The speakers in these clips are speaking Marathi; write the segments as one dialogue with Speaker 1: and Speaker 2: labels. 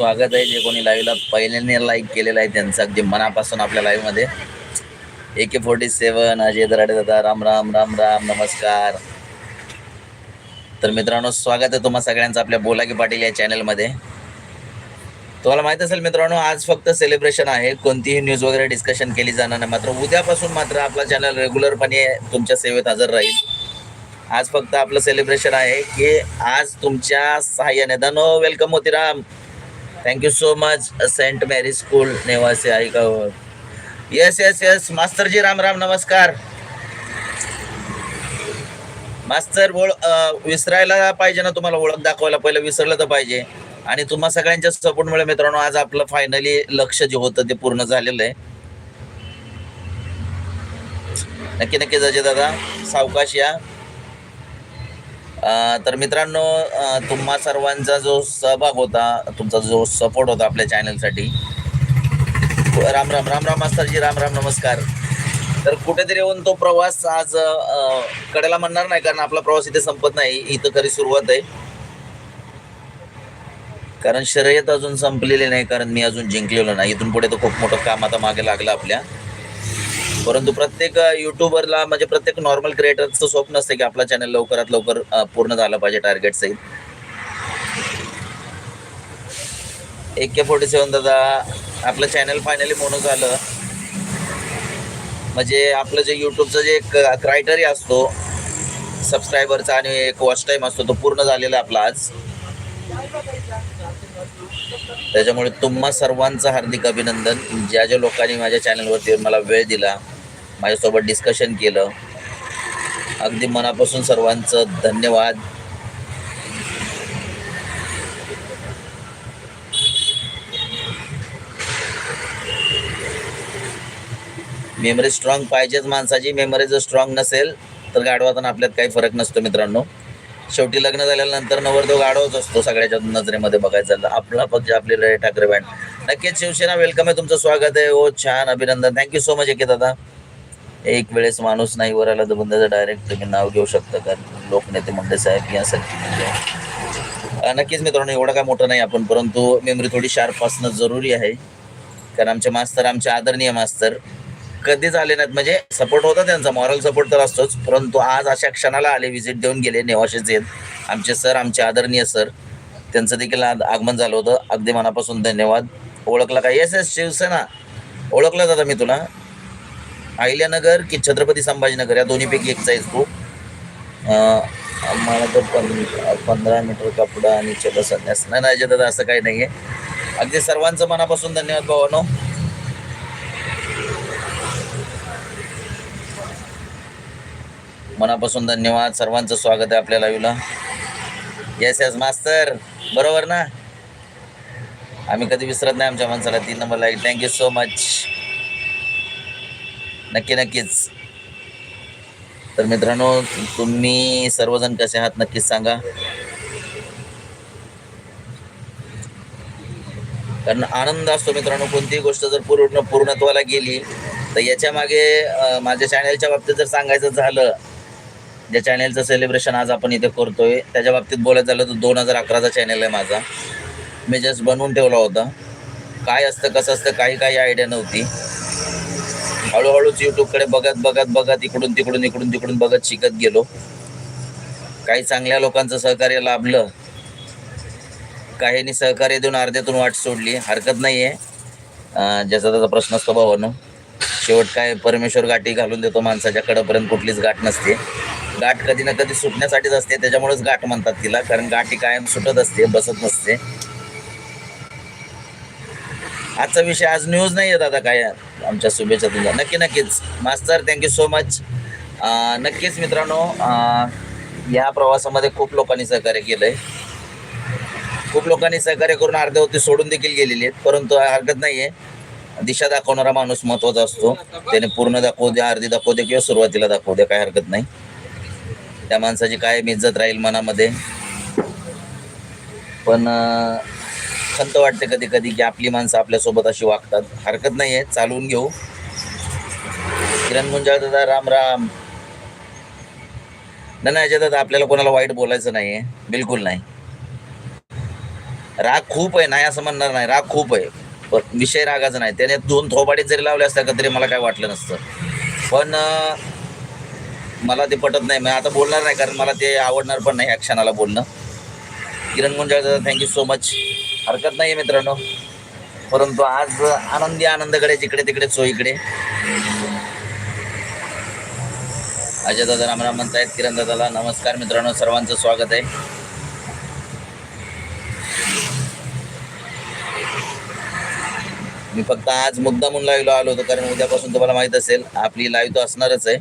Speaker 1: स्वागत आहे जे कोणी लाईव्हला पहिल्याने लाईक केलेलं आहे त्यांचं अगदी मनापासून आपल्या लाईव्हमध्ये A K forty seven Ajay Darade दादा राम राम राम राम नमस्कार. तर मित्रांनो स्वागत आहे तुम्हा सगळ्यांचं आपल्या बोला की पाटील या चॅनलमध्ये तुम्हाला माहीत असेल मित्रांनो आज फक्त सेलिब्रेशन आहे. कोणतीही न्यूज वगैरे डिस्कशन केली जाणार नाही. मात्र उद्यापासून मात्र आपला चॅनल रेग्युलरपणे तुमच्या सेवेत हजर राहील. आज फक्त आपलं सेलिब्रेशन आहे की आज तुमच्या सहाय्याने. धनो welcome Motiram. Thank you so much saint Mary school नेवासी आहे का येस येस येस मास्तरजी राम राम नमस्कार मास्तर बोल विसरायला पाहिजे ना तुम्हाला ओळख दाखवायला पहिलं विसरलं तर पाहिजे. आणि तुम्हा सगळ्यांच्या सपोर्टमुळे मित्रांनो आज आपलं फायनली लक्ष जे होतं ते पूर्ण झालेलं आहे. नक्की नक्की अजय दादा सावकाश या. तर मित्रांनो तुम्हा सर्वांचा जो सहभाग होता तुमचा जो सपोर्ट होता आपल्या चॅनलसाठी राम राम राम राम मास्तरजी राम राम नमस्कार. तर कुठेतरी येऊन तो प्रवास आज कडेला म्हणणार नाही कारण आपला प्रवास इथे संपत नाही. इथं खरी सुरुवात आहे. कारण शर्यत अजून संपलेली नाही कारण मी अजून जिंकलेलो नाही. इथून पुढे तर खूप मोठं काम आता मागे लागलं आपल्या. परंतु प्रत्येक युट्यूबरला म्हणजे प्रत्येक नॉर्मल क्रिएटरचं स्वप्न असतं की आपला चॅनल लवकरात लवकर पूर्ण झालं पाहिजे टार्गेट सहित. एक के फोर्टी सेवन दादा आपलं चॅनल फायनली मोनो झालं. म्हणजे आपलं जे यूट्यूबचं जे क्रायटेरिया असतो सबस्क्रायबरचा आणि एक वॉच टाईम असतो तो पूर्ण झालेला आपला आज. त्याच्यामुळे तुम्हा सर्वांचं हार्दिक अभिनंदन. ज्या ज्या लोकांनी माझ्या चॅनलवरती मला वेळ दिला माझ्यासोबत डिस्कशन केलं. अगदी मनापासून सर्वांचं धन्यवाद. मेमरी स्ट्रॉंग पाहिजेच माणसाची. मेमरी जर स्ट्रॉंग नसेल तर गाढवाताना आपल्यात काही फरक नसतो मित्रांनो. शेवटी लग्न झाल्यानंतर नवरदेव गाढवच असतो सगळ्याच्या नजरेमध्ये बघायचं झालं. आपला पक्ष आपले ठाकरे बँड नक्कीच शिवसेना वेलकम आहे. तुमचं स्वागत आहे. हो छान. अभिनंदन. थँक्यू सो मच एके दादा. एक वेळेस माणूस नाही वर आला तर बंदाचं डायरेक्ट तुम्ही नाव घेऊ शकता का लोकनेते मुंडे साहेब यासारखी म्हणजे नक्कीच मित्रांनो एवढं काय मोठं नाही आपण परंतु मेमरी थोडी शार्प असणं जरुरी आहे. कारण आमचे मास्तर आमचे आदरणीय मास्तर कधीच आले नाहीत म्हणजे सपोर्ट होता त्यांचा मॉरल सपोर्ट तर असतोच. परंतु आज अशा क्षणाला आले व्हिजिट देऊन गेले नेवाशेच येत आमचे सर आमचे आदरणीय सर त्यांचं देखील आगमन झालं होतं. अगदी मनापासून धन्यवाद. ओळखला का? Yes yes Shiv Sena. ओळखला दादा मी तुला. अहिल्यानगर की छत्रपती संभाजीनगर या दोन्हीपैकी एकचा आहेस तू. मला तर पंधरा मीटर कपडा आणि छोटा संन्यास. नाही नाही दादा असं काही नाही आहे अगदी सर्वांचं मनापासून धन्यवाद भावानो. मनापासून धन्यवाद. सर्वांचं स्वागत आहे आपल्या लाईव्हला येस येस मास्तर बरोबर ना? आम्ही कधी विसरत नाही आमच्या माणसाला. तीन number like thank you so much नक्की नक्कीच. तर मित्रांनो तुम्ही सर्वजण कसे आहात नक्कीच सांगा. कारण आनंद असतो मित्रांनो कोणतीही गोष्ट जर पूर्ण पूर्णत्वाला गेली तर याच्या मागे माझ्या चॅनेलच्या बाबतीत जर सांगायचं झालं ज्या चॅनेलचं सेलिब्रेशन आज आपण इथे करतोय त्याच्या बाबतीत बोलायचं झालं तर दोन हजार अकराचा चॅनेल आहे माझा. मी जस्ट बनवून ठेवला होता. काय असतं कसं असतं काही काही आयडिया नव्हती. हळूहळूच यूट्यूबकडे बघत बघत बघत इकडून तिकडून इकडून तिकडून बघत शिकत गेलो. काही चांगल्या लोकांचं सहकार्य लाभलं. काहींनी सहकार्य देऊन अर्ध्यातून वाट सोडली. हरकत नाही आहे ज्याचा त्याचा प्रश्न असतो भावानं. शेवट काय परमेश्वर गाठी घालून देतो माणसाच्या कडपर्यंत कुठलीच गाठ नसते. गाठ कधी ना कधी सुटण्यासाठीच असते. त्याच्यामुळेच गाठ म्हणतात तिला. कारण गाठी कायम सुटत असते बसत नसते. आजचा विषय आज न्यूज नाही आहे दादा काय आमच्या शुभेच्छा तुमच्या. नक्की नक्कीच. मास्तर थँक्यू सो मच नक्कीच मित्रांनो या प्रवासामध्ये खूप लोकांनी सहकार्य केलं आहे खूप लोकांनी सहकार्य करून अर्धवती सोडून देखील गेलेली आहेत परंतु हरकत नाही आहे दिशा दाखवणारा माणूस महत्त्वाचा असतो. त्याने पूर्ण दाखवू द्या अर्धी दाखवू द्या किंवा सुरुवातीला दाखवू द्या काय हरकत नाही. त्या माणसाची काय इज्जत राहील मनामध्ये? पण खंत वाटते कधी कधी की आपली माणसं आपल्यासोबत अशी वागतात. हरकत नाही आहे चालवून घेऊ. किरण गुंजाळ दादा राम राम. नाही नाही अजय दादा आपल्याला कोणाला वाईट बोलायचं नाही आहे बिलकुल नाही. राग खूप आहे नाही असं म्हणणार नाही. राग खूप आहे. पण विषय रागाचा नाही. त्याने दोन थोबाडीत जरी लावले असत्या का तरी मला काय वाटलं नसतं. पण मला ते पटत नाही. मी आता बोलणार नाही कारण मला ते आवडणार पण नाही या क्षणाला बोलणं. किरण गुंजाळ दादा थँक्यू सो मच हरकत नाही आहे मित्रांनो. परंतु आज आनंदी आनंदकडे जिकडे तिकडे चोईकडे अजय दादा रामराम म्हणतायत किरण दादाला नमस्कार मित्रांनो सर्वांचं स्वागत आहे. मी फक्त आज मुद्दामून लाईव्हला आलो होतो कारण उद्यापासून तुम्हाला माहीत असेल आपली लाईव्ह तर असणारच आहे.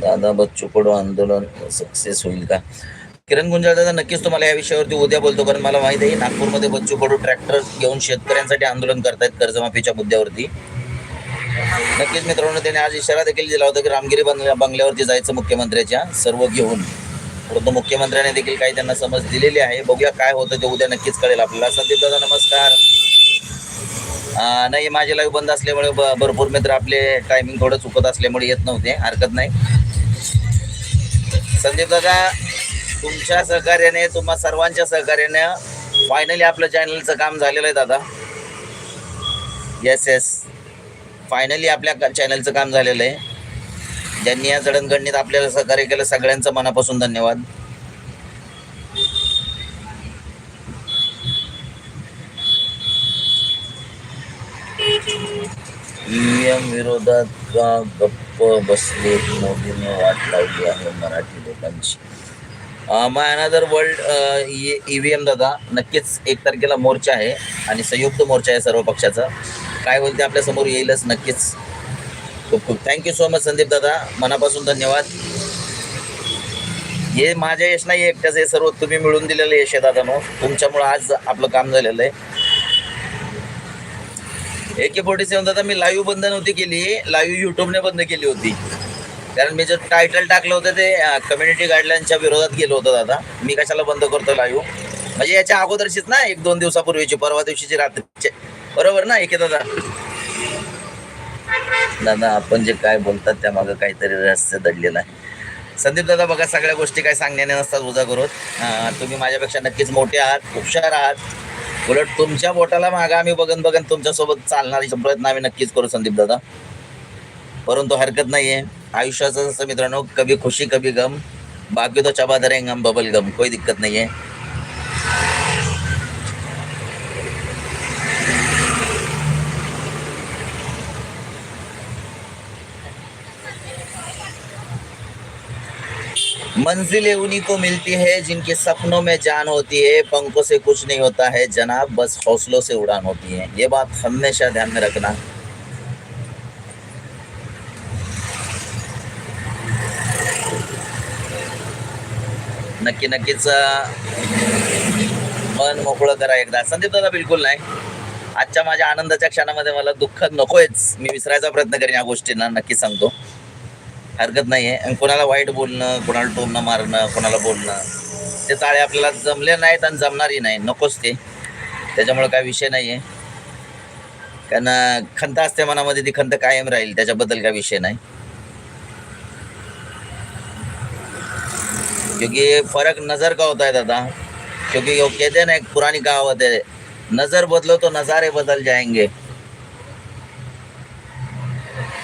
Speaker 1: दादा बच्चू कडो आंदोलन सक्सेस होईल का? किरण गुंजाळ दादा नक्कीच तुम्हाला या विषयावरती उद्या बोलतो कारण मला माहीत आहे नागपूरमध्ये बच्चू कडू ट्रॅक्टर घेऊन शेतकऱ्यांसाठी आंदोलन करतायत कर्जमाफीच्या मुद्द्यावरती. नक्कीच मित्रांनो त्याने आज इशारा देखील दिला होता की रामगिरी बंगल्या बंगल्यावरती जायचं मुख्यमंत्र्याच्या सर्व घेऊन. परंतु मुख्यमंत्र्याने देखील काही त्यांना समज दिलेली आहे. बघूया काय होतं ते उद्या नक्कीच कळेल आपल्याला. संदीप दादा नमस्कार. नाही माझे लाईव्ह बंद असल्यामुळे भरपूर मित्र आपले टायमिंग थोडं चुकत असल्यामुळे येत नव्हते हरकत नाही. संदीप दादा तुमच्या सहकार्याने तुम्हा सर्वांच्या सहकार्याने फायनली आपलं चॅनलचं काम झालेलं आहे दादा. येस येस फायनली आपल्या चॅनलचं काम झालेलं आहे. ज्यांनी या जडणघडणीत आपल्याला सहकार्य केलं सगळ्यांचं मनापासून धन्यवाद. ईव्हीएम विरोधात गप्प बसले मोदीने वाट लावली आहे मराठी लोकांची. माय अनदर वर्ल्ड ईव्हीएम दादा नक्कीच एक तारखेला मोर्चा आहे आणि संयुक्त मोर्चा आहे सर्व पक्षाचा. काय बोलते आपल्यासमोर येईलच नक्कीच. खूप खूप. थँक्यू सो मच संदीप दादा. मनापासून धन्यवाद. हे माझ्या यश नाही एकट्याच हे सर्व तुम्ही मिळून दिलेलं यश आहे दादा नो तुमच्यामुळं आज आपलं काम झालेलं आहे. ए के फोर्टी सेवन दादा मी लाईव्ह बंद नव्हती केली. लाईव्ह युट्यूबने बंद केली होती. कारण मी जे टायटल टाकलं होतं ते कम्युनिटी गाईडलाईनच्या विरोधात गेलो होतं दादा. मी कशाला बंद करतो लाईव्ह म्हणजे याच्या अगोदरचीच ना एक दोन दिवसापूर्वीची परवा दिवशीची रात्रीचे. बरोबर ना एके दादा? दादा आपण जे काय बोलतात त्या मागं काहीतरी रहस्य दडलेलं आहे. संदीप दादा बघा सगळ्या गोष्टी काय सांगण्याने नसतात उजा करून तुम्ही माझ्यापेक्षा नक्कीच मोठे आहात हुशार आहात. उलट तुमच्या बोटाला मागा आम्ही बघन बघन तुमच्यासोबत चालणारी प्रयत्न आम्ही नक्कीच करू संदीप दादा. परंतु हरकत नाही आहे आयुष्याचं जसं मित्रांनो, कभी खुशी, कभी गम. बाकी तो चबा धरेंगे हम बबल, गम. कोई दिक्कत नहीं है मंजिलें उन्हीं को मिलती है जिनके सपनों में जान होती है। पंखों से कुछ नहीं होता है, जनाब। बस हौसलों से उड़ान होती है। ये बात हमेशा ध्यान में रखना। नक्की नक्कीच मन मोकळं करा एकदा. संदीप दादा बिलकुल नाही. आजच्या माझ्या आनंदाच्या क्षणामध्ये मला दुःख नकोयच. मी विसरायचा प्रयत्न करेन या गोष्टींना नक्की सांगतो. हरकत नाही आहे आणि कोणाला वाईट बोलणं कोणाला टोमणं मारणं कोणाला बोलणं ते चाळे आपल्याला जमले नाहीत आणि जमणारही नाही. नकोच ते. त्याच्यामुळे काय विषय नाही आहे कारण खंत असते मनामध्ये ती खंत कायम राहील. त्याच्याबद्दल काय विषय नाही. क्योंकि ये फ़र्क नज़र का होता है दादा। क्योंकि वो कहते हैं ना एक पुरानी कहावत है नज़र बदलो तो नज़ारे बदल जाएँगे।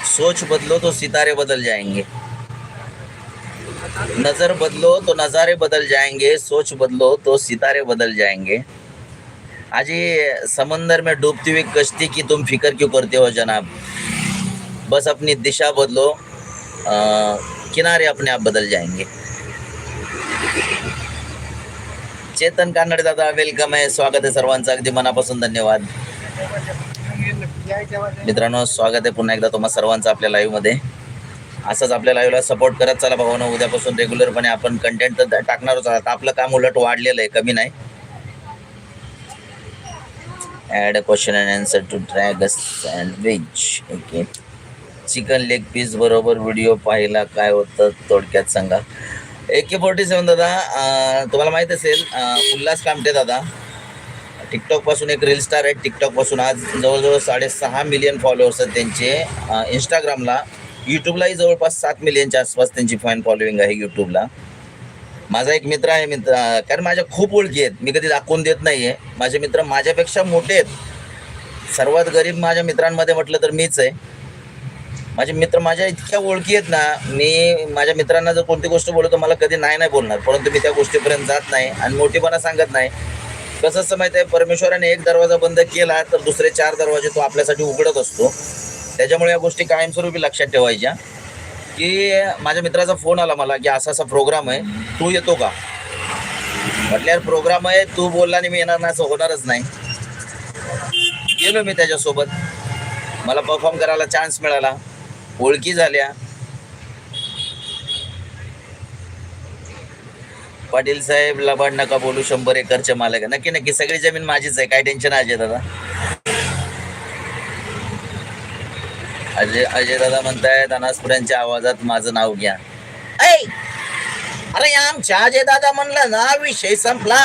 Speaker 1: सोच बदलो तो सितारे बदल जाएँगे। नज़र बदलो तो नज़ारे बदल जाएँगे सोच बदलो तो सितारे बदल जाएँगे। आज ये समंदर में डूबती हुई कश्ती की तुम फ़िक्र क्यों करते हो जनाब? बस अपनी दिशा बदलो अ, किनारे अपने आप बदल जाएँगे। चेतन कानडे दादा वेलकम आहे. स्वागत आहे सर्वांचं. अगदी मनापासून धन्यवाद. मित्रांनो स्वागत आहे पुन्हा एकदा तुम्हा सर्वांचं आपल्या लाईव्हमध्ये असंच आपल्या लाईव्हला सपोर्ट करत चला भावानं उद्यापासून रेग्युलरपणे आपण कंटेंट तर टाकणारच आहात. आपलं काम उलट वाढलेलं आहे. कमी नाही. Add a question and answer to drag sandwich okay chicken leg piece बरोबर व्हिडिओ पाहिला. काय होतं? थोडक्यात सांगा. ए के फोर्टी सेवन दादा तुम्हाला माहीत असेल उल्हास कामटे दादा. टिकटॉकपासून एक रील स्टार आहे टिकटॉकपासून आज जवळजवळ साडेसहा मिलियन फॉलोअर्स आहेत त्यांचे. इंस्टाग्रामला यूट्यूबलाही जवळपास सात मिलियनच्या आसपास त्यांची फॅन फॉलोईंग आहे यूट्यूबला माझा एक मित्र आहे मित्र कारण माझ्या खूप ओळखी आहेत. मी कधी दाखवून देत नाही आहे माझे मित्र माझ्यापेक्षा मोठे आहेत. सर्वात गरीब माझ्या मित्रांमध्ये म्हटलं तर मीच आहे. माझे मित्र माझ्या इतक्या ओळखी आहेत ना मी माझ्या मित्रांना जर कोणती गोष्ट बोलतो मला कधी नाही नाही बोलणार. परंतु मी त्या गोष्टीपर्यंत जात नाही आणि मोठेपणा सांगत नाही. कसं असं माहिती आहे परमेश्वराने एक दरवाजा बंद केला तर दुसरे चार दरवाजे तो आपल्यासाठी उघडत असतो. त्याच्यामुळे या गोष्टी कायमस्वरूपी लक्षात ठेवायच्या. की माझ्या मित्राचा फोन आला मला की असा असा प्रोग्राम आहे तू येतो का? म्हटल्यावर प्रोग्राम आहे तू बोलला आणि मी येणार नाही असं होणारच नाही. गेलो मी त्याच्यासोबत. मला परफॉर्म करायला चान्स मिळाला. ओळखी झाल्या. पाटील साहेब लबाड नका बोलू शंभर एकरच्या मालक नक्की नक्की सगळी जमीन माझीच आहे. काय टेन्शन अजय दादा अजय अजय दादा म्हणतायत अनासपुऱ्यांच्या आवाजात माझं नाव घ्या. अरे आमच्या अजय दादा म्हणलं ना विषय संपला.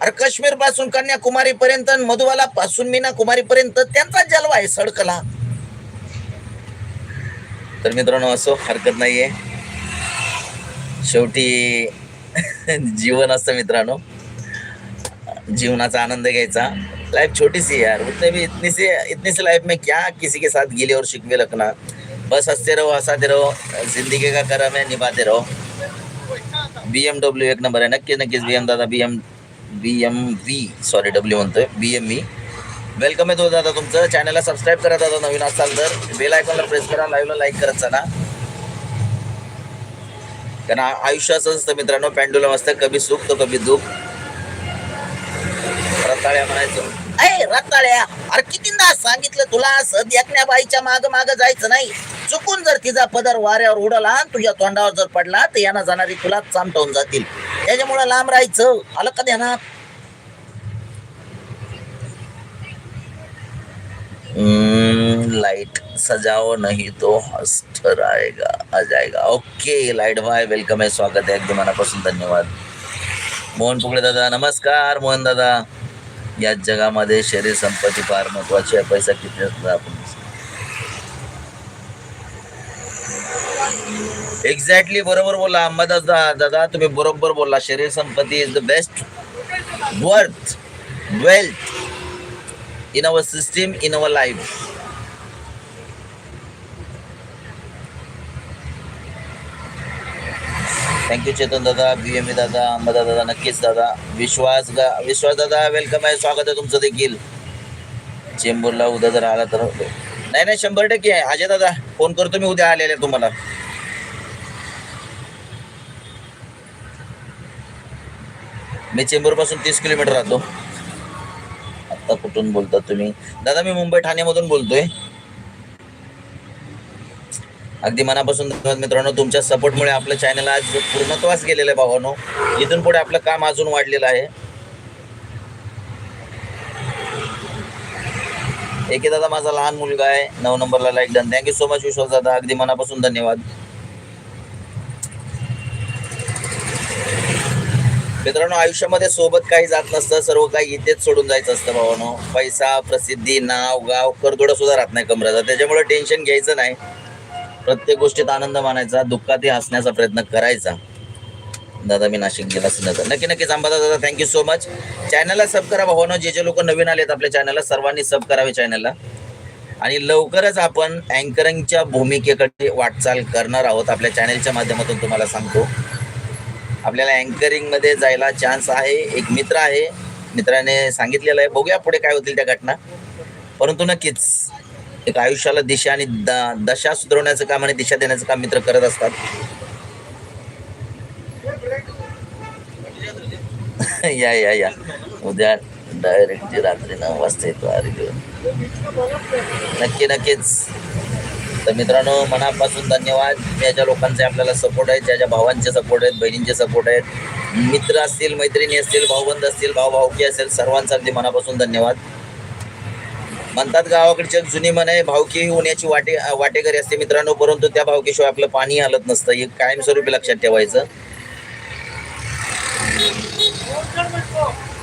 Speaker 1: अरे काश्मीरपासून कन्याकुमारी पर्यंत मधुवाला पासून मीना कुमारी पर्यंत त्यांचा जलवा आहे सडकला. तर मित्रांनो असो हरकत नाहीये. शेवटी जीवन असतं मित्रांनो. जीवनाचा आनंद घ्यायचा. लाइफ छोटी सी है यार. उतने भी इतनी सी इतनी सी लाइफ में क्या किसी के साथ गिले और शिकवे रखना बस हंसते रहो हंसाते रहो जिंदगी का करम है निभाते रहो. बी एम डब्ल्यू एक नंबर आहे नक्कीच नक्कीच बी एम दादा B M B M V sorry W म्हणतोय. बी एम व्ही वेलकम आहे तो दादा तुमचं. चॅनलला सबस्क्राईब करा दादा नवीन असाल तर. बेल आयकॉनला प्रेस करा लाईव्हला लाईक करत चला. कारण आयुष्य असं असतं मित्रांनो पॅन्डुलम असतं कभी सुख तर कभी दुःख. रताळ्या म्हणायचं. अय रताळ्या अरे कितींदा सांगितलं तुला? असं देखण्या बाईच्या माग माग जायचं नाही. चुकून जर तिचा पदर वाऱ्यावर उडाला आणि तुझ्या तोंडावर जर पडला तर यांना जाणारी तुला चामटवून जातील. त्याच्यामुळे लांब राहायचं. आलं का ध्यानात? लाइट सजाओ, नहीं तो हस्टर आएगा आ जाएगा। ओके लाइट भाई वेलकम आहे स्वागत आहे अगदी मनापासून धन्यवाद। मोहन पुगळे दादा, नमस्कार, मोहन दादा। या जगामध्ये शरीर संपत्ती फार महत्वाची आहे, पैसा किती असला आपण. एक्झॅक्टली बरोबर बोला, अंबादास दादा दादा, तुम्ही बरोबर बोलला शरीर संपत्ती is the best worth wealth in our system, in our life. Thank you Chetan दादा बी एम दादा अंबादा दादा नक्कीच दादा विश्वास गा विश्वास दादा वेलकम आहे. स्वागत आहे तुमचं देखील. चेंबूरला उद्या जर आला तर नाही नाही शंभर टक्के आहे. अजय दादा फोन करतो मी उद्या आलेले तुम्हाला. मी चेंबूरपासून तीस किलोमीटर राहतो. आता कुठून बोलता तुम्ही? दादा मी मुंबई ठाण्यामधून बोलतोय. अगदी मनापासून धन्यवाद मित्रांनो. तुमच्या सपोर्टमुळे आपलं चॅनल आज पूर्णत्वास गेलेलं आहे भावानो. इथून पुढे आपलं काम अजून वाढलेलं आहे. एके दादा माझा लहान मुलगा आहे. नऊ नंबरला like done thank you so much विश्वास दादा. अगदी मनापासून धन्यवाद. मित्रांनो आयुष्यामध्ये सोबत काही जात नसतं सर्व काही इथेच सोडून जायचं असतं भावानो. पैसा प्रसिद्धी नाव गाव करदोडा सुद्धा राहत नाही कमराचा. त्याच्यामुळे टेन्शन घ्यायचं नाही. प्रत्येक गोष्टीत आनंद मानायचा दुःखातही हसण्याचा प्रयत्न करायचा. दादा मी नाशिक जिल्हा सिन्नर नक्की नक्की अंबादा दादा थँक्यू सो मच चॅनलला सब करा भावानो. जे जे लोक नवीन आलेत आपल्या चॅनलला सर्वांनी सब करावे चॅनलला आणि लवकरच आपण अँकरिंगच्या भूमिकेकडे वाटचाल करणार आहोत. आपल्या चॅनलच्या माध्यमातून तुम्हाला सांगतो. आपल्याला अँकरिंगमध्ये जायला चान्स आहे. एक मित्र आहे. मित्राने सांगितलेलं आहे. बघूया पुढे काय होतील त्या घटना. परंतु नक्कीच एक आयुष्याला दिशा आणि द- दशा सुधारवण्याचं काम आणि दिशा देण्याचं काम मित्र करत असतात. या या या. उद्या डायरेक्ट रात्री नऊ वाजता येतो. अरे नक्की नक्कीच. तर मित्रांनो मनापासून धन्यवाद. याच्या लोकांचे आपल्याला सपोर्ट आहेत ज्याच्या भावांचे सपोर्ट आहेत बहिणींचे सपोर्ट आहेत. मित्र असतील मैत्रिणी असतील भाऊबंद असतील भाऊ भाऊकी असेल सर्वांचा अगदी मनापासून धन्यवाद. म्हणतात गावाकडची एक जुनी म्हण आहे भावकी होण्याची वाटे वाटेकरी असते मित्रांनो परंतु त्या भावकीशिवाय आपलं पाणी हलत नसतं. हे कायमस्वरूपी लक्षात ठेवायचं.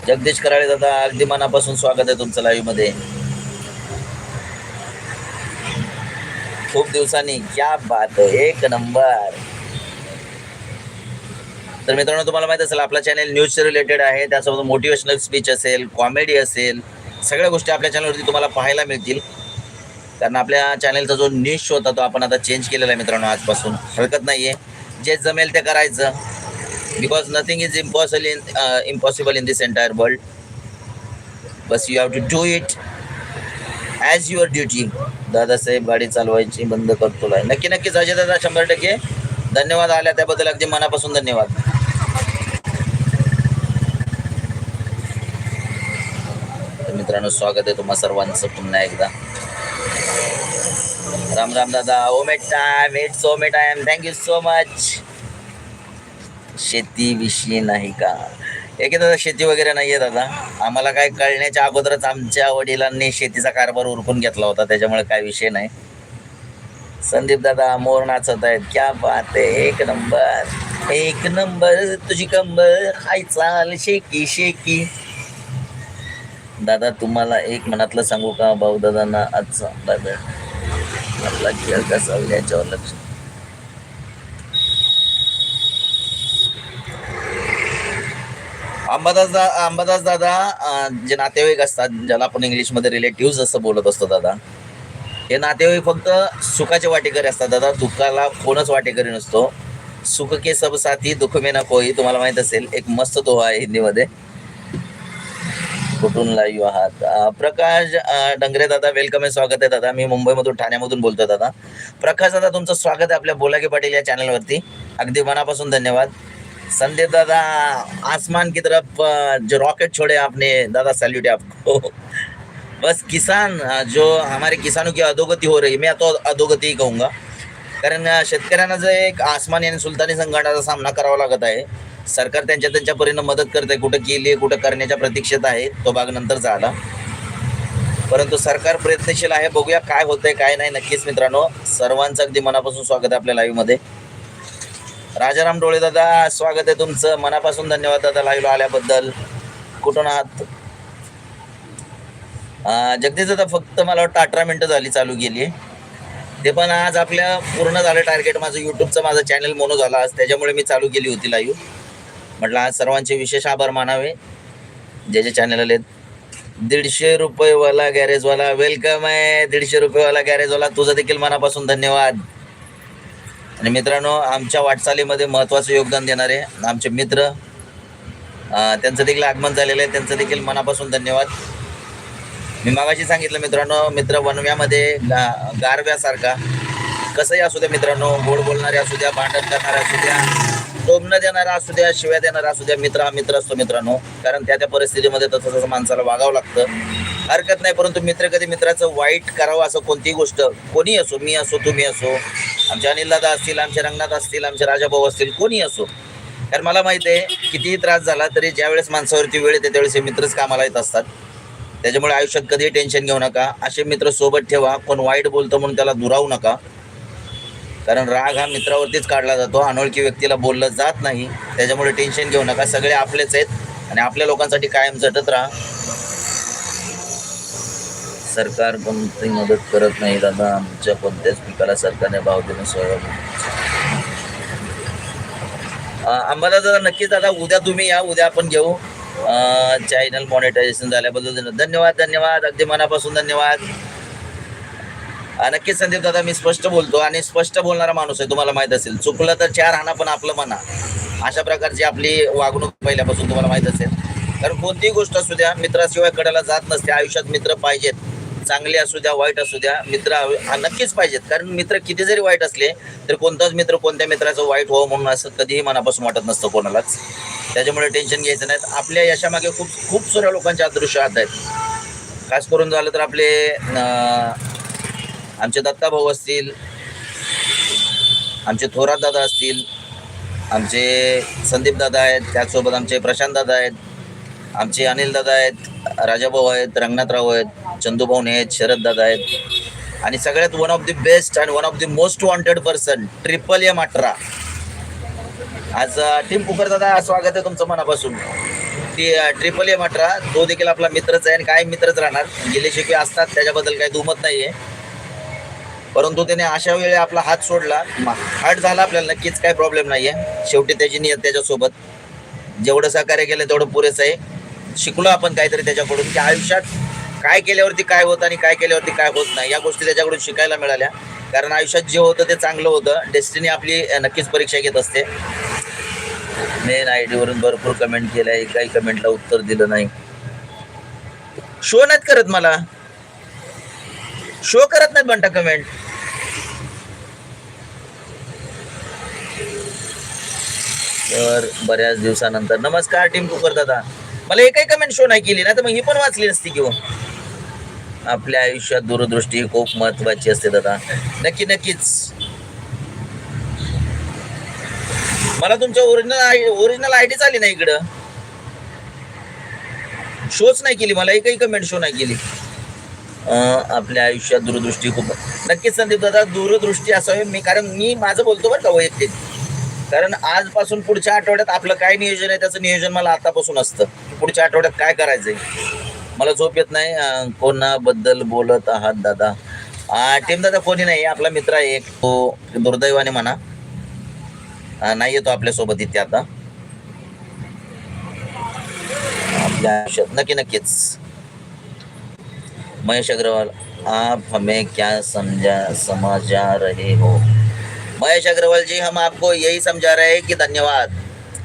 Speaker 1: जगदीश कराळे दादा अगदी मनापासून स्वागत आहे तुमचं लाईव्हमध्ये. खूप दिवसांनी. क्या बात एक नंबर. तर मित्रांनो तुम्हाला माहीत असेल आपला चॅनल न्यूज रिलेटेड आहे. त्यासोबत मोटिवेशनल स्पीच असेल कॉमेडी असेल सगळ्या गोष्टी आपल्या चॅनलवरती तुम्हाला पाहायला मिळतील. कारण आपल्या चॅनलचा जो निश होता तो आपण आता चेंज केलेला आहे मित्रांनो आजपासून. हरकत नाही आहे जे जमेल ते करायचं. Because nothing is impossible in impossible in this entire world bus you have to do it as your duty Dadasaheb गाडी चालवायची बंद करतो आहे नक्की नक्कीच अजय दादा शंभर टक्के. धन्यवाद आल्या त्याबद्दल अगदी मनापासून धन्यवाद. मित्रांनो स्वागत आहे तुम्हा सर्वांचं पुन्हा एकदा. राम राम दादा. Omit time it so may time thank you so much शेतीविषयी नाही का? एके दादा शेती वगैरे नाही आहे दादा आम्हाला काय कळण्याच्या अगोदरच आमच्या वडिलांनी शेतीचा कारभार उरकून घेतला होता त्याच्यामुळे काय विषय नाही. संदीप दादा मोर नाचत आहेत. क्या बात आहे एक नंबर. एक नंबर तुझी कंबर हाय चाल शेकी शेकी. दादा तुम्हाला एक मनातलं सांगू का भाऊ दादांना आजचा दादा आपला खेळ कसा याच्यावर लक्ष अंबादास दा अंबादास दादा अं, जे नातेवाईक असतात ज्याला आपण इंग्लिशमध्ये रिलेटिव्ह असं बोलत असतो दादा हे नातेवाईक फक्त सुखाचे वाटेकरी असतात दादा दुःखाला कोणच वाटेकरी नसतो. सुख के सब साथी दुःख मे ना कोई तुम्हाला माहीत असेल एक मस्त दोहा आहे हिंदीमध्ये. कुठून लाईव्ह आहात? अं, प्रकाश अं, डंगरे दादा वेलकम आहे स्वागत आहे दादा. मी मुंबईमधून ठाण्यामधून बोलतो दादा. प्रकाश दादा तुमचं स्वागत आहे आपल्या बोलागे पाटील या चॅनलवरती अगदी मनापासून धन्यवाद. संदीप दादा आसमान की तरफ जो रॉकेट छोड़े आपने दादा सैल्यूट है आपको। बस किसान जो हमारे किसानों की अधोगति हो रही मैं तो अधोगति ही कहूँगा। कारण शेतकऱ्यांना जे एक आसमान आणि सुलतानी संघटनाचा सामना करावा लागत आहे सरकार त्यांच्या त्यांच्या परीनं मदत करते कुठं केली आहे कुठं करण्याच्या प्रतीक्षेत आहे तो भाग नंतर झाला परंतु सरकार प्रयत्नशील आहे बघूया काय होतंय काय नाही नक्कीच मित्रांनो सर्वांचं अगदी मनापासून स्वागत आहे आपल्या लाईव्हमध्ये मध्ये. राजाराम डोळे दादा स्वागत आहे तुमचं. मनापासून धन्यवाद दादा लाईव्ह आल्याबद्दल. कुठून आहात? जगदीश दादा फक्त मला वाटतं अठरा मिनटं झाली चालू केली. ते पण आज आपल्या पूर्ण झालं टार्गेट. माझं युट्यूबचं माझं चॅनल मोनो झाला आज. त्याच्यामुळे मी चालू केली होती लाईव्ह. म्हटलं आज सर्वांचे विशेष आभार मानावे. जे जे चॅनल आले दीडशे रुपयेवाला गॅरेजवाला वेलकम आहे. दीडशे रुपयेवाला गॅरेजवाला तुझं देखील मनापासून धन्यवाद. आणि मित्रांनो आमच्या वाटचालीमध्ये महत्त्वाचं योगदान देणारे आमचे मित्र त्यांचं देखील आगमन झालेलं आहे. त्यांचं देखील मनापासून धन्यवाद. मी मागाशी सांगितलं मित्रांनो मित्र वनव्यामध्ये गा गारव्यासारखा कसंही असू द्या मित्रांनो गोड बोलणारे असू द्या भांडण करणारे असू द्या टोमणं देणारा असू द्या शिव्या देणारा असू द्या मित्र हा मित्र असतो मित्रांनो. कारण त्या त्या परिस्थितीमध्ये तसं तसं माणसाला वागावं लागतं. हरकत नाही परंतु मित्र कधी मित्राचं वाईट करावं असं कोणतीही गोष्ट कोणी असो मी असो तुम्ही असो आमचे अनिलदादा असतील आमचे रंगनाथ असतील आमचे राजाभाऊ असतील कोणी असो. कारण मला माहिती आहे कितीही त्रास झाला तरी ज्यावेळेस माणसावरती वेळ येते त्यावेळेस हे मित्रच कामाला येत असतात. त्याच्यामुळे आयुष्यात कधीही टेन्शन घेऊ नका. असे मित्र सोबत ठेवा. कोण वाईट बोलतो म्हणून त्याला दुरावू नका. कारण राग हा मित्रावरतीच काढला जातो. अनोळखी व्यक्तीला बोललं जात नाही. त्याच्यामुळे टेन्शन घेऊ नका. सगळे आपलेच आहेत. आणि आपल्या लोकांसाठी कायम झटत राहा. सरकार कोणती मदत करत नाही. दादा आमच्या कोणत्याच पिकाला सरकारने भाव देणं सोयाबीन आम्हाला जर नक्कीच दादा उद्या तुम्ही या उद्या आपण घेऊ. चॅनल मॉनिटायझेशन झाल्याबद्दल धन्यवाद धन्यवाद. अगदी मनापासून धन्यवाद. नक्कीच संदीप दादा मी स्पष्ट बोलतो आणि स्पष्ट बोलणारा माणूस आहे तुम्हाला माहीत असेल. चुकलं तर चार हाना पण आपलं म्हणा अशा प्रकारची आपली वागणूक पहिल्यापासून तुम्हाला माहीत असेल. कारण कोणतीही गोष्ट असू द्या मित्राशिवाय कडाला जात नसते. आयुष्यात मित्र पाहिजेत. चांगले असू द्या वाईट असू द्या मित्र हा नक्कीच पाहिजेत. कारण मित्र किती जरी वाईट असले तर कोणताच मित्र कोणत्या मित्राचं वाईट व्हावं म्हणून असं कधीही मनापासून वाटत नसतं कोणालाच. त्याच्यामुळे टेन्शन घ्यायचं नाहीत आपल्या यशामागे खूप खूप साऱ्या लोकांच्या अदृश्य हात आहेत. खास करून झालं तर आपले आमचे दत्ता भाऊ असतील आमचे थोरात दादा असतील आमचे संदीप दादा आहेत त्याचसोबत आमचे प्रशांत दादा आहेत आमचे अनिल दादा आहेत राजाभाऊ आहेत रंगनाथराव आहेत चंदूभाऊ आहेत शरद दादा आहेत. आणि सगळ्यात वन ऑफ द बेस्ट आणि one of the most wanted person triple M अठरा. आज टीम कुकर दादा स्वागत आहे तुमचं मनापासून. ती ट्रिपल एम अठरा तो देखील आपला मित्रच आहे आणि काय मित्रच राहणार. गेले शिकवे असतात त्याच्याबद्दल काही दुमत नाहीये. परंतु त्याने अशा वेळी आपला हात सोडला. हार्ट झाला आपल्याला नक्कीच काही प्रॉब्लेम नाही आहे शेवटी त्याची नियत त्याच्यासोबत. जेवढं सहकार्य केलं तेवढं पुरेसं आहे. शिकलो आपण काहीतरी त्याच्याकडून की आयुष्यात काय केल्यावरती काय होतं आणि काय केल्यावरती काय होत नाही या गोष्टी त्याच्याकडून शिकायला मिळाल्या. कारण आयुष्यात जे होतं ते चांगलं होतं. डेस्टिनी आपली नक्कीच परीक्षा घेत असते. मेन आय डीवरून भरपूर कमेंट केलंय. काही कमेंटला उत्तर दिलं नाही. शो नाहीत करत मला. शो करत नाहीत म्हणता कमेंट तर बऱ्याच दिवसानंतर. नमस्कार टीम कुकर दादा. मला एकही कमेंट शो नाही केली. ना तर मग ही पण वाचली असती किंवा आपल्या आयुष्यात दूरदृष्टी खूप महत्वाची असते दादा. नक्की नक्कीच. मला तुमच्या ओरिजिनल ओरिजिनल आय डी आली ना इकडं. शोच नाही केली मला एकही कमेंट शो नाही केली. आपल्या आयुष्यात दूरदृष्टी खूप नक्कीच संदीप दादा दूरदृष्टी असावी मी कारण मी माझं बोलतो बरं का वैयक्तिक. कारण आजपासून पुढच्या आठवड्यात आपलं काय नियोजन आहे त्याचं नियोजन मला आतापासून असतं. पुढच्या आठवड्यात काय करायचंय? मला झोप येत नाही. कोणाबद्दल बोलत आहात दादा? टीम दादा कोणी नाही. आपला मित्र आहे एक. तो दुर्दैवाने म्हणा. नाही येतो आपल्यासोबत इथे आता. आपल्या आयुष्यात नक्की नक्कीच. महेश अग्रवाल आप हमें क्या समझा समझा रहे हो? महेश अग्रवाल जी हम आपको यही समझा रहे हैं कि धन्यवाद.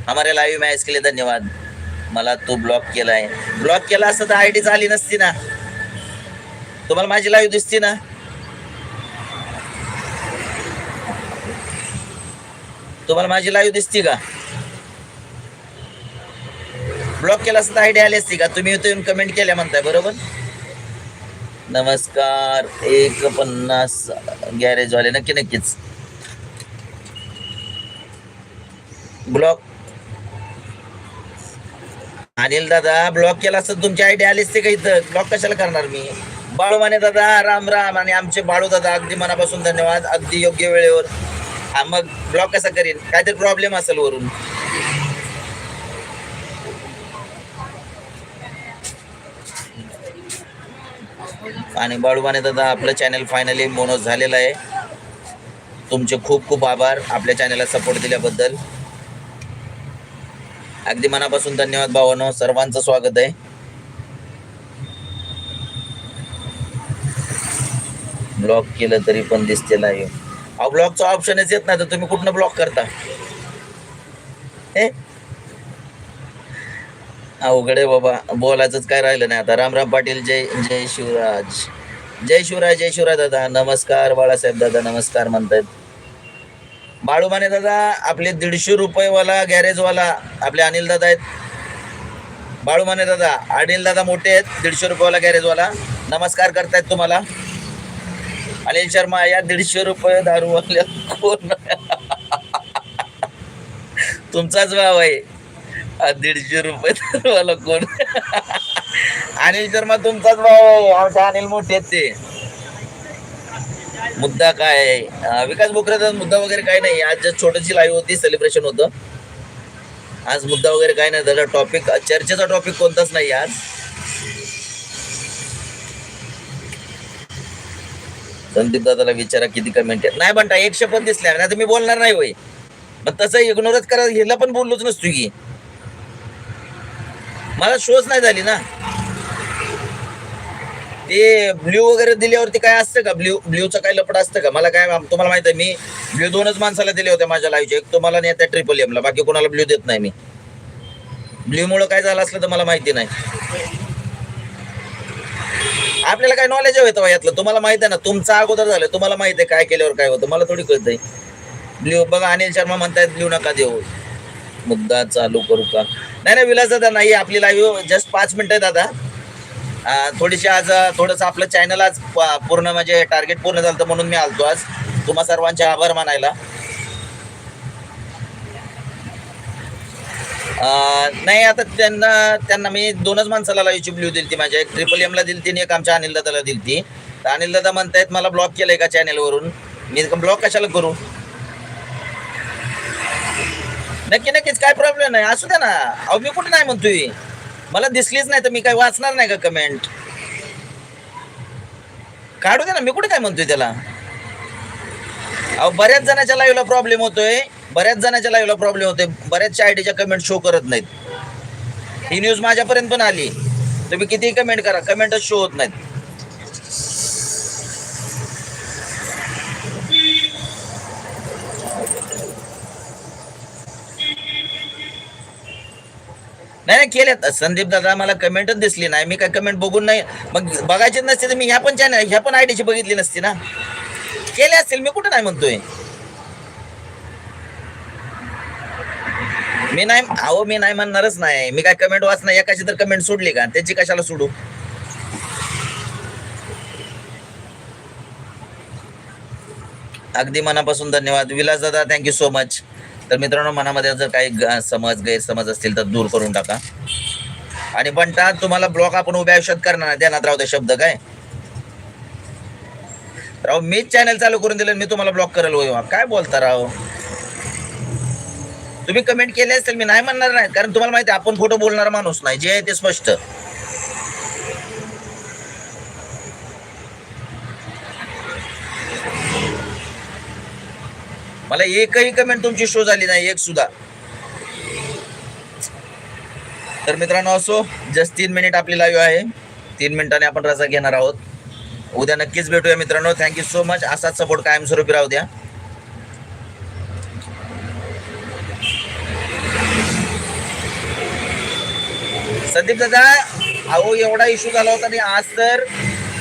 Speaker 1: हमारे लाइव मैच के लिए धन्यवाद. मला तू ब्लॉक केलाय. ब्लॉक केला असतं तर आय डी झाली नसती ना. तुम्हाला माझी लाईव्ह दिसती ना? तुम्हाला माझी लाईव्ह दिसती का? ब्लॉक केला असतं आय डी आली असती का? तुम्ही इथे येऊन कमेंट केल्या म्हणताय बरोबर? नमस्कार एक पन्नास गॅरेजवाले नक्की नक्कीच. ब्लॉक अनिल दादा ब्लॉक केला असतं तुमची आयडी आलीच ते का इथं? ब्लॉक कशाला करणार मी? बाळू माने दादा राम राम. आणि आमचे बाळू दादा अगदी मनापासून धन्यवाद. अगदी योग्य वेळेवर. हा मग ब्लॉक कसा करीन? काहीतरी प्रॉब्लेम असेल वरून. आणि बाळू माने दादा आपलं चॅनल फायनली मोनोज झालेलं आहे. तुमचे खूप खूप आभार आपल्या चॅनलला सपोर्ट दिल्याबद्दल. अगदी मनापासून धन्यवाद भावानो. सर्वांचं स्वागत आहे. ब्लॉक केलं तरी पण दिसते लाईव्ह अहो ऑप्शनच येत नाही तर तुम्ही कुठनं ब्लॉक करता? हे? अवघड आहे बाबा. बोलायचंच काय राहिलं नाही आता. रामराम पाटील जय जय शिवराज. जय शिवराज जय शिवराज दादा. नमस्कार बाळासाहेब दादा. नमस्कार म्हणतायत. बाळू माने दादा आपले दीडशे रुपयेवाला गॅरेजवाला आपले अनिल दादा आहेत. बाळू माने दादा अनिल दादा मोठे आहेत दीडशे रुपयेवाला गॅरेजवाला. नमस्कार करतायत तुम्हाला. अनिल शर्मा या दीडशे रुपये दारूवाल्या कोण? तुमचाच भाव आहे. दीडशे रुपये दारूवाला कोण? अनिल शर्मा तुमचाच भाव आहे. आमचा अनिल मोठे आहेत ते. मुद्दा काय? आहे विकास बोकरेचा मुद्दा वगैरे काय नाही. आज जस्ट छोटीशी लाईव्ह होती सेलिब्रेशन होतं. आज मुद्दा वगैरे काय नाही. त्याचा टॉपिक चर्चेचा टॉपिक कोणताच नाही आज. संदीप दादाला विचारा किती कमेंट नाही म्हणता एकशे पण दिसल्या. नाही तर मी बोलणार नाही होय. मग तसं इग्नोरच करा हिला पण बोललोच नसतो की. मला शोच नाही झाली ना. ते ब्ल्यू वगैरे दिल्यावरती काय असतं का? ब्ल्यू ब्ल्यूचं काय लपड असतं का? मला काय तुम्हाला माहीत आहे मी ब्ल्यू दोनच माणसाला दिले होते माझ्या लाईव्हचे एक तुम्हाला नाही त्या ट्रिपल एमला बाकी कोणाला ब्ल्यू देत नाही मी. ब्ल्यू मुळे काय झालं असलं तर मला माहिती नाही. आपल्याला काय नॉलेज हवं येतं यातलं? तुम्हाला माहीत आहे ना तुमचा अगोदर झालं तुम्हाला माहीत आहे काय केल्यावर काय होतं. मला थोडी कळतंय. ब्ल्यू बघा अनिल शर्मा म्हणतायत ब्ल्यू नका देऊ. मुद्दा चालू करू का? नाही नाही विलास दादा नाही आपली लाईव्ह जस्ट पाच मिनिटं आहे दादा. थोडीशी आज थोडंसं आपलं चॅनल आज पूर्ण म्हणजे टार्गेट पूर्ण झालं म्हणून मी आलतो आज. तुम्हा सर्वांचे आभार मानायला. नाही आता त्यांना त्यांना मी दोनच माणसाला युट्यूब लिहू दिली ती माझ्या. एक ट्रिपल एमला दिली ती आणि एक आमच्या अनिल दादाला दिली ती तर अनिल दादा म्हणतायत मला ब्लॉक केलंय एका चॅनेलवरून मी ब्लॉक कशाला करू? नक्की नक्कीच काय प्रॉब्लेम नाही. असू द्या ना. अहो मी कुठे नाही म्हणतोय. मला दिसलीच नाही तर मी काय वाचणार नाही का कमेंट काढू द्या ना मी कुठे काय म्हणतोय त्याला? अहो बऱ्याच जणाच्या लाईव्हला प्रॉब्लेम होतोय. बऱ्याच जणाच्या लाईव्हला प्रॉब्लेम होतोय. बऱ्याचशा आयडीच्या कमेंट शो करत नाहीत. ही न्यूज माझ्यापर्यंत पण आली. तुम्ही कितीही कमेंट करा कमेंटच शो होत नाहीत. नाही नाही केल्यात संदीप दादा मला कमेंटच दिसली नाही. मी काय कमेंट बघून नाही. मग बघायचीच नसते तर मी ह्या पण चॅनल ह्या पण आयडीची बघितली नसती ना. केले असतील मी कुठं नाही म्हणतोय. मी नाही अहो मी नाही म्हणणारच नाही. मी काय कमेंट वाचणार एकाची तर कमेंट सोडली का? त्याची कशाला सोडू? अगदी मनापासून धन्यवाद. विलास दादा थँक्यू सो मच तर मित्रांनो मनामध्ये जर काही समज गैरसमज असतील तर दूर करून टाका. आणि बंटा तुम्हाला ब्लॉक आपण उभ्या आयुष्यात करणार नाही. ध्यानात राहू दे शब्द काय? राव मीच चॅनल चालू करून दिलं मी तुम्हाला ब्लॉक करेल होय काय बोलता राव? तुम्ही कमेंट केले असेल मी नाही म्हणणार नाही. कारण तुम्हाला माहिती आपण फोटो बोलणारा माणूस नाही. जे आहे ते स्पष्ट. मला एकही कमेंट तुमची शो झाली नाही एक सुद्धा. तर मित्रांनो असो जस्ट तीन मिनिट आपली लाईव्ह आहे. तीन मिनिटांनी आपण रजा घेणार आहोत. उद्या नक्कीच भेटूया मित्रांनो. थँक्यू सो मच असाच सपोर्ट कायमस्वरूपी राहू द्या. संदीप दादा अहो एवढा इश्यू झाला होता आणि आज तर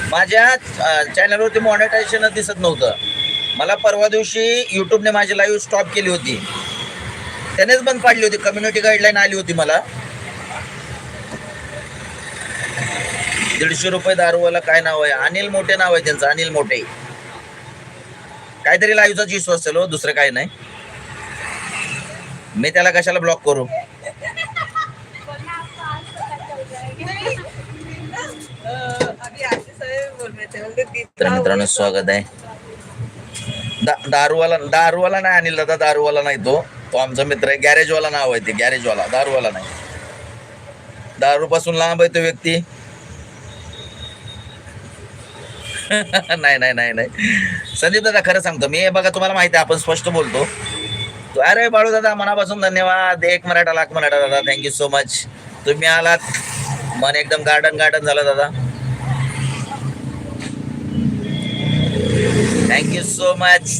Speaker 1: माझ्या चॅनलवरती मॉनिटायझेशन दिसत नव्हतं. मला परवा दिवशी युट्यूबने माझी लाईव्ह स्टॉप केली होती. त्यानेच बंद पाडली होती. कम्युनिटी गाईडलाईन आली होती मला. दीडशे रुपये दारूवाला काय नाव आहे? अनिल मोठे नाव आहे त्यांचं. अनिल मोठे. काहीतरी लाईव्हचाच इश्यू असेल हो दुसरं काही नाही. मी त्याला कशाला ब्लॉक करू? तर मित्रांनो स्वागत आहे. दा- दारूवाला दारूवाला नाही अनिल दादा दारूवाला नाही तो. तो आमचा मित्र आहे. गॅरेजवाला नाव आहे ते गॅरेजवाला. दारूवाला नाही. दारू पासून लांब आहे तो व्यक्ती. नाही नाही नाही नाही. संदीप दादा खरं सांगतो. मी बघा तुम्हाला माहिती आहे आपण स्पष्ट बोलतो. तो अरे बाळू दादा मनापासून धन्यवाद. एक मराठा लाख मराठा दादा. थँक्यू सो मच तुम्ही आलात. मन एकदम गार्डन गार्डन झालं दादा. थँक्यू सो मच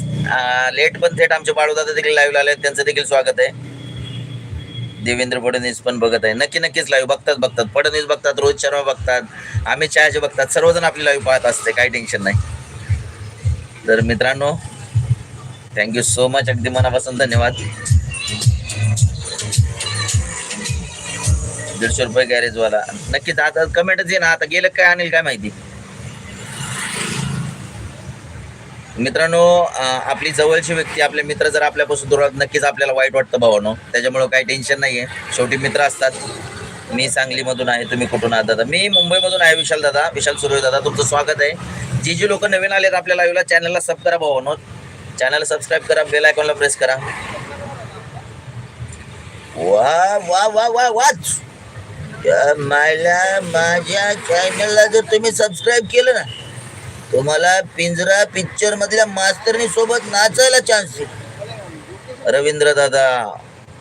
Speaker 1: लेट पण थेट आमचे बाळूदादा देखील लाईव्ह आले त्यांचं देखील स्वागत आहे. देवेंद्र फडणवीस पण बघत आहे. नक्की नक्कीच लाईव्ह बघतात बघतात. फडणवीस बघतात रोहित शर्मा बघतात. अमित छायाचे बघतात. सर्वजण आपली लाईव्ह पाहत असते. काही टेन्शन नाही. तर मित्रांनो थँक्यू सो मच अगदी मनापासून धन्यवाद. दीडशे रुपये गॅरेजवाला नक्कीच आता कमेंटच ये ना आता गेलं काय आणेल काय माहिती? मित्रांनो आपली जवळची व्यक्ती आपले मित्र जर आपल्यापासून दूर नक्कीच आपल्याला वाईट वाटतं भावानो. त्याच्यामुळं काही टेन्शन नाही आहे शेवटी मित्र असतात. मी सांगलीमधून आहे तुम्ही कुठून आहात दादा? मी मुंबईमधून आहे विशाल दादा. विशाल सुरू दादा तुमचं स्वागत आहे. जी जी लोक नवीन आलेत आपल्या लाईव्हला चॅनलला सब करा भावानो. चॅनल सबस्क्राईब करा बेल आयकॉनला प्रेस करा. वा वा वा वा वाच. मला माझ्या चॅनलला जर तुम्ही सबस्क्राईब केलं ना तुम्हाला पिंजरा पिक्चर मधल्या मास्तरनी सोबत नाचायला चान्स रवींद्र दादा.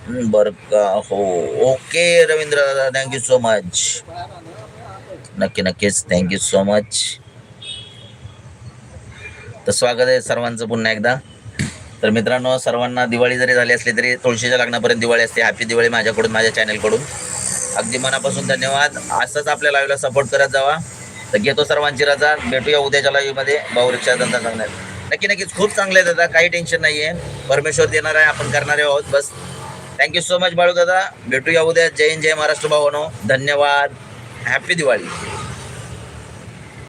Speaker 1: बर का. हो. ओके रवींद्र दादा. थँक्यू सो मच नक्की नक्कीच. थँक्यू सो मच तर स्वागत आहे सर्वांचं पुन्हा एकदा. तर मित्रांनो सर्वांना दिवाळी जरी झाली असली तरी तुळशीच्या लग्नापर्यंत दिवाळी असते. हॅपी दिवाळी माझ्याकडून माझ्या चॅनलकडून अगदी मनापासून धन्यवाद. असंच आपल्या लाईव्हला सपोर्ट करत जावा. तर घेतो सर्वांची रजा. भेटूया उद्याच्या लाईव्हमध्ये भाऊ रिक्षा धंदा सांगणार. नक्की नक्कीच. खूप चांगले आहे दादा. काही टेन्शन नाही आहे परमेश्वर देणार आहे. आपण करणारे आहोत. बस. Thank you so much Balu दादा. भेटूया उद्या. जय हिंद जय महाराष्ट्र भावनो. धन्यवाद. हॅपी दिवाळी.